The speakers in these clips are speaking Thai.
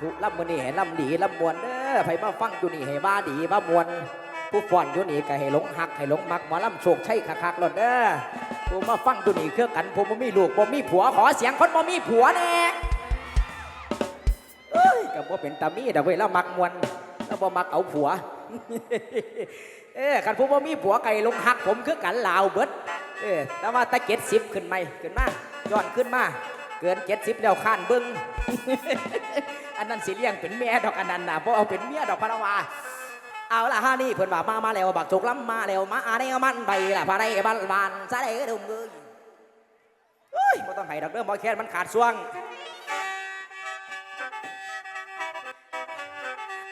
ธุลำมือนี่ให้ลำดีลำมวนเด้อไผมาฟังอยู่นี่ให้ว่าดีว่ามวนผู้ฟ้อนอยู่นี่ก็ให้หลงหักให้หลงมักหมอลำโชคชัยคักๆหลดเด้อผู้มาฟังอยู่นี่เครื่องกันผมบ่มีลูกบ่มีผัวขอเสียงคนบ่มีผัวแน่เอ้ยก็บ่เป็นตามีดอกเว้ยแล้วมักมวนแล้วบ่มักเอาผัว เออกันผู้บ่มีผัวไก่ลงหักผมคือกันลาวเบิดเออแต่ว่าตะเก็ดสิบขึ้นไหมขึ้นมาย้อนขึ้นมาเกินเจ็ดสิบแล้วข้านบิ้ง อันนั้นสิเลี้ยงเป็นแม่ดอกอันนั้นนะเพราะเอาเป็นเมียดอกพะละวาเอาละฮะนี่เพิ่นว่ามามาแล้วบักจุกล้ำมาแล้วมาอะไรมันไปละพะไรบันบานซะได้ก็ดุมเอ้ยเอ้ยบ่ต้องให้ดอกเด้อบ่แค่นมันขาดช่วง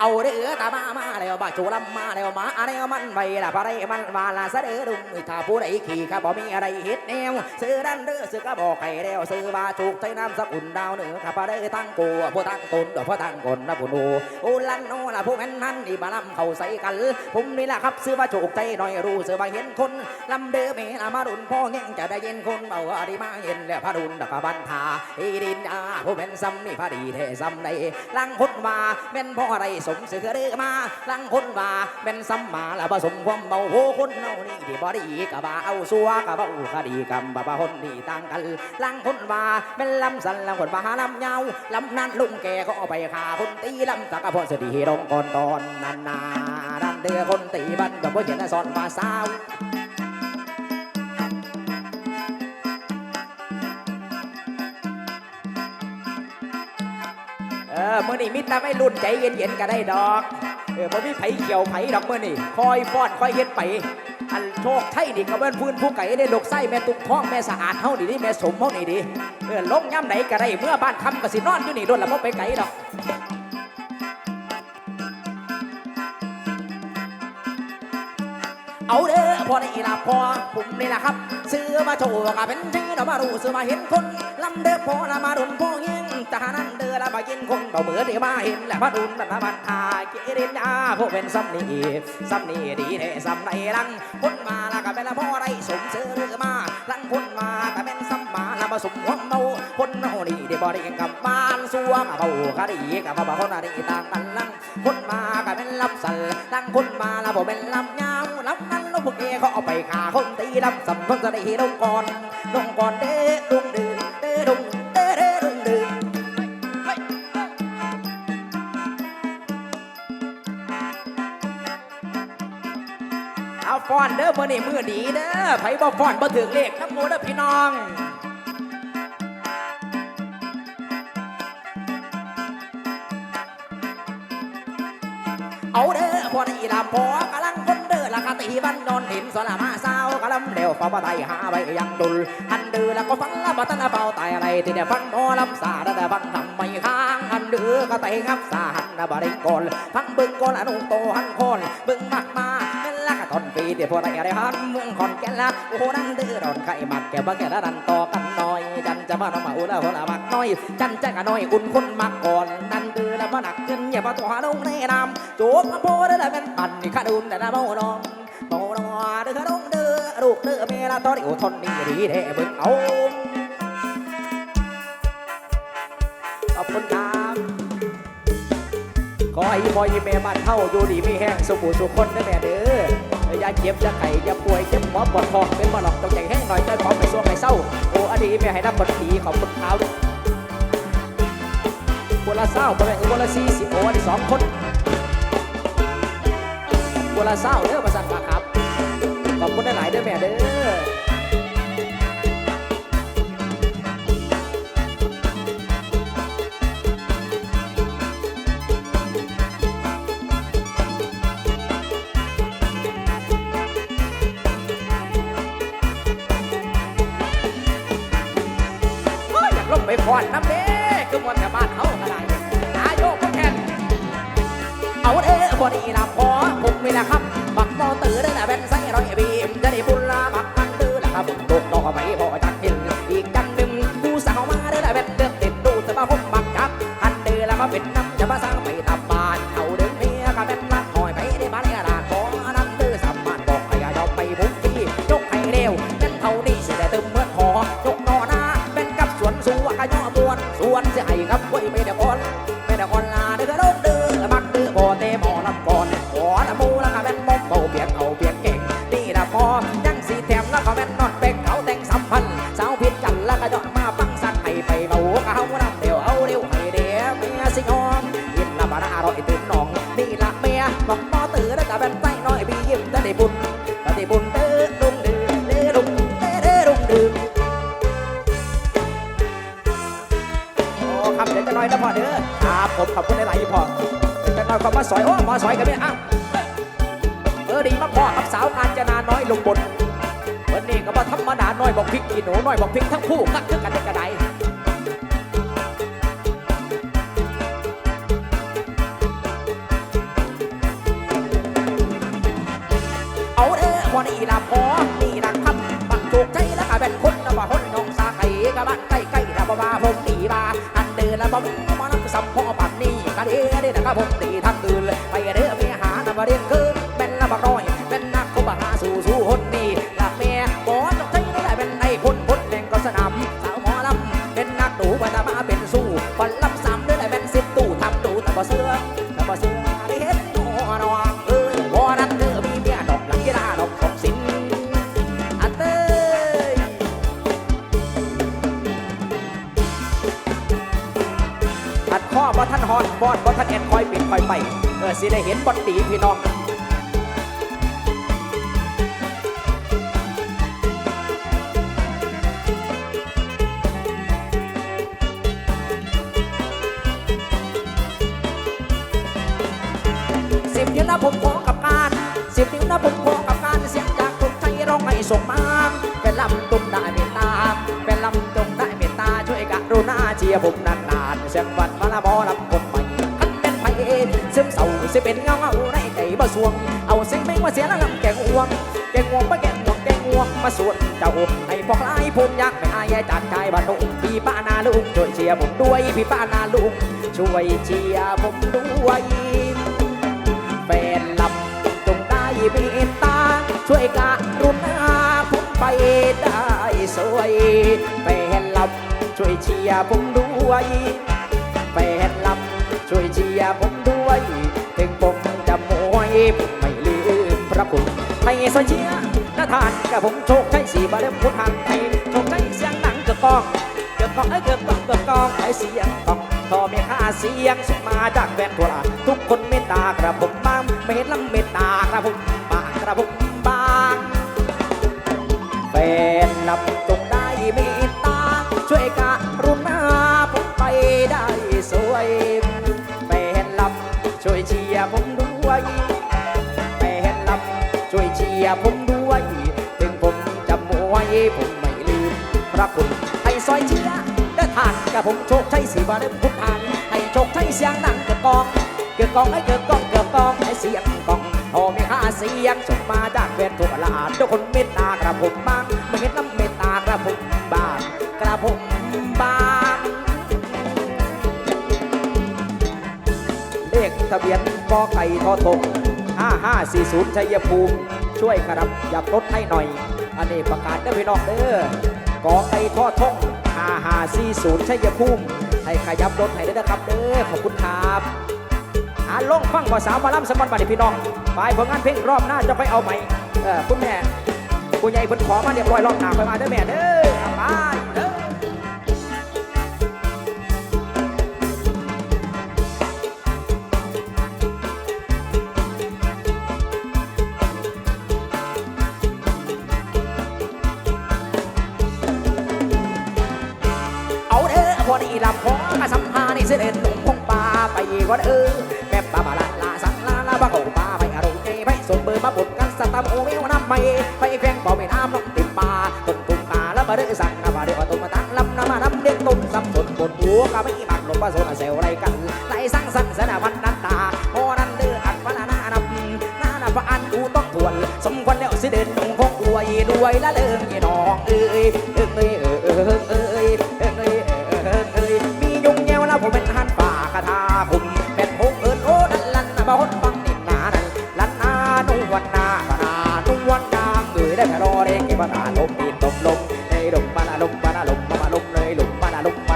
เอาเด้อตามามาแล้วบาจูลำมาแล้วมาอะไรมันไปละอะไรมันมาละซะเด้อดุมถ้าผู้ใดขี่ข้าบ่มีอะไรเฮ็ดแนวซื้อดันเด้อซื้อก็บอกให้แล้วซื้อบาจูกใช้น้ำสกุลดาวเหนือข้าพได้ตั้งกูผู้ตั้งตนเดี๋ยวผู้ตั้งคนนะผู้นูโอ้ลันโนละผู้แม่นนั่นนี่มาลำเข้าใส่กันผมนี่ละครับซื้อมาจูกใจหน่อยรู้ซื้อมาเห็นคนลำเด้อเมละมาดุนพ่อแง่งจะได้เย็นคนเบาอดีมาเห็นแล้วพระดุนดอกบันทาอีดินอาผู้เป็นซ้ำนี่พระดีเทซ้ำในลังคนมาแม่นพ่ออะไรสมเสือเด้อมาลังคนว่าแม่นซ้ำมาแล้วผสมความเมาโหคนเนานี่ดีบ่ดีกะบ่าเอาซัวกะบ่าคดีกรรมบ่บ่าคนดีต่างกันลังคนว่าแม่นลำสันลังคนว่าลำเงาลำนั้นลุงแกก็เอาไปขาคนตีลำตะกะพอสดีลงก่อนตอนนานาดันเดือคนตีบันกับบ่เห็นสอนว่าสา มื่อนี้มิตรไม่รุ่นใจเย็นๆก็ได้ดอกเออบ่มีไผเกี่ยวไผดอกมื่อนี้คอยฟ้อนคอยเฮ็ดไปอันโชคไทยนี่ก็เว้นพื้นผู้ไก่ได้ลูกไส้แม่ตุกท้องแม่สะอาดเฮานี่ดิแม่สมเฮานี่ดิเออลงย่ำไหนก็ได้เมื่อบ้านคำก็สินอนอยู่นี่โดนละบ่ไปไกลดอกเอาเด้อพอได้ละพอผมนี่แหละครับ ซื้อมาโชว์ก็เป็นที่เรามารู้ซื้อมาเห็นคนลำเด้อพอละมาดุนพอเงี้ ยทหานั้นเด้อละมากินคนเบาเบื่อเดี๋ยวมาเห็นและมาดุนแบบบันทาเกเรนยาพวกเป็นซ้ำนี่ซ้ำนี่ดีแท้ซ้ำในลังคนมาละก็เป็นละพ่อได้สมซื้อหรือมาลังคนมาแต่เป็นซ้ำมาละมาสมหัวเมาคนเมาดีได้บ่ได้กับบ้านสัวมาเบาคดีกับมาบ่คนอะไรต่างกันลังคนมาก็เป็นลำสันลังคนมาละบ่เป็นลำยาวลำนั้นลูกพวกเอเขาเอาไปขาคนตีดำสำคนจะได้ลงก่อนลงก่อนเด้ดงดื้อเด้ด มื่อนี่มือดีเด้อไผบ่ฟอนบ่ถึงเลขน้ำมูเด้อพี่น้องเอาเด้อพอได้ลำพอกำลังคนเด้อละกะตีบันนอนหินสละมาสาวกะลำเดียวฟ้าบ่ไตหาใบยังดุลอันเดือแล้วก็ฟังละบ่ตันเป่าตายอะไรที่เนี่ยฟังหมอลำสาดแต่ฟังทำไม่ค้างอันเดือก็ไตงับสาหันนะบ่ได้ก่อนฟังบึงก่อนอนุโตหันคนบึงมากมา เป็นละกะตอนปีเดี๋ยวพอได้อะไรหันเมืองขอนแก่นละโอ้โหนั่นเดือดอนไข่มักแกบ่แกละดันต่อกันหน่อยจันจะมาน้อมาอุละหัวละมักน้อยจันจะกะน้อยอุ่นคนมักก่อนนั่นเดือแล้วมาหนักขึ้นอย่ามาตัวหาลงในน้ำจูบมาโพได้แล้วเป็นปั่นนี่ข้าดุนแต่ละเมานองเมานอเด้อน้องเด้อลูกเด้อเมลาตอนนี้ทนนี่ดีแท้เบิ่งเอาขอบคุณครับขอให้พ่อให้แม่บ้านเฮาอยู่ดีมีแห้งสุขุสุขคนเด้แม่เด้อ อย่าเจ็บอย่าไข่อย่าป่วยเจ็บหัวปวดคอเป็นมาหลอกต้องใจแห้งหน่อยใจหอมไปส่วงให้เศร้าโอ้อดีแม่ให้รับบทดีขอบคุณครับคนละเศร้าคนละคนละสี่สิบโอ้อดีสองคนบัวละเศร้าเด้อประสันปาครับขอบคุณหลายๆเด้อแม่เด้อ เอาเด้อบอดีนะพอผมไม่ละครับ บักมอตือเด้อนะแบนไซร้อย นั้นนอนเป็กเขาแต่งสัมพันสาวพิษกันแล้วก็ย้อนมาฟังสักงให้ไปเบาเขารำเดียวเอาเร็วให้เดียเมียสิงอมยินละบาราอร่อยตื่นนองนี่ละเมียมอกมอตื่นแล้วก็เป็นไส้น้อยพี่ยิ้มแต่ได้บุญแต่ได้บุญเด้อลุงเดือเด้อลุงเด้อด้ลุงดือโอ้คำเด็ดจะน้อยแล้วพอเด้อครับผมขอบคุณหลายๆพ่อจะน้อยก็มาสอยโอ้มาสอยกันไหมอะเออดีมากพ่อครับสาวกานจะนาน้อยลงบน วันนี้ก็มาธรรมดาน้อยบอกพริกอีหนูน้อยบอกพริกทั้งคู่กัดคือกันในกระไดเอาเด้อวันนี้ละพอนี่ละคำบักถูกใจแล้วก็เป็นคนละว่าคนน้องสาไก่กับบ้านใกล้ๆละบ่ว่าผมดีบาอันเดินละบ่มีมานักสัมพอปันนี่กะเด้อเด้นะครับผมดีทั้งตื่นไปเด้อไปหาน้ำมาเรียนคืนเป็นละบักน้อยเป็นนักก็บหาสู่ อัดข้อบ่ท่านฮอนบอดบ่ท่านแอนคอยปิดคอยไปเออสิได้เห็นบอดตีพี่น้องสิบนิ้วนะผมขอกับการสิบนิ้วนะผมขอกับการเสียงจากคนใจร้องให้ส่งมาเป็นลำตุ้มได้เมตตาเป็นลำตุ้มได้เมตตาช่วยกรุณาเชียร์ผมนาน สียงวันมาละบอลำคนใหม่คันเป็นไผซึมเศร้าสิเป็นเงาเงาในใจบ่สวง เอาเสียงเพลงมาเสียล้วลำแกงอ้วงแกงอ้วงมาแกงอ้วงแกงอ้วงมาสวนเจ้าให้พวกลายพูนยักไม่อายจากใจบ้านนุ่งพี่ป้านาลุงช่วยเชียร์ผมด้วยพี่ป้านาลุงช่วยเชียร์ผมด้วยแฟนลำจงได้เมตตาช่วยกรุณาผมไปได้สวยแฟนลำช่วยเชียร์ผมด้วย แฟนลำช่วยเชียร์ผมด้วย ถึงผมจะมวยผมไม่ลืมพระคุณให้สวยเชียร์นาทานกับผมโชคชัยสีบาเล่มพุทธันให้โชคชัยเสียงหนังเกิดกองเกิดกองเอ้ยเกิดกองเกิดกองไอเสียงกองพอมีค่าเสียงสมาจากแฟนทั่วลาทุกคนเมตตากระผมบ้างไม่เห็นลำเมตตากระผมบางกระผมบางแฟนลำจงได้เมตตาช่วยกรุ ช่วยเชียร์ผมด้วยแฟนลำช่วยเชียร์ผมด้วยถึงผมจะมวยผมไม่ลืมพระคุณให้ซอยเชียร์เดินทานกับผมโชคชัยสีบาเล่มพุทธานให้โชคชัยเสียงนั่งเกิดกองเกิดกองให้เกิดกองเกิดกองให้เสียงกองพอมีห้าเสียงส่งมาจากแฟนทั่วลาทุกคนเมตตากระผมบ้างไม่เห็นน้ำเมตตากระผมบ้างกระผมบ้าง เลขทะเบียนกอไก่ทอทง5540ชัยภูมิ ช่วยครับอย่าลดให้หน่อย อันนี้ประกาศได้อพี่น้องเด้อกอไก่ทอทง5540ชัยภูมิ ให้ขยับรถให้ได้นะครับเด้อขอบคุณครับอ่าลงฟังภาษามาล่ำสมบัติบัดพี่น้องไปผลงานเพลงรอบหน้าจะไปเอาใหม่เออคุณแม่คุณใหญ่เพิ่นขอมาเรียบร้อยรอบหน้าไปมาเด้อแม่เด้อ สตาร์โอเวลน้ำไม่ไปแฟงเป่าไม่น้ำน้องติมป่าตุ่มตุ่มตาแล้วมารือสั่งน้ำมาเด้อตุ่มตั้งลำน้ำมาน้ำเด็กตุ่มสับสนปวดหัวก็ไม่บักหลบว่าโซนเซลไรกันไรสั่งสั่งสนาพันนันตาพอนั้นเดืออัดพนาหน้านำหน้านาพอันกูต้องทวน สมควรแล้วสิเดินหนุ่มพงอวยด้วยละเลิงยี่น้องเอ้ยเอ้ย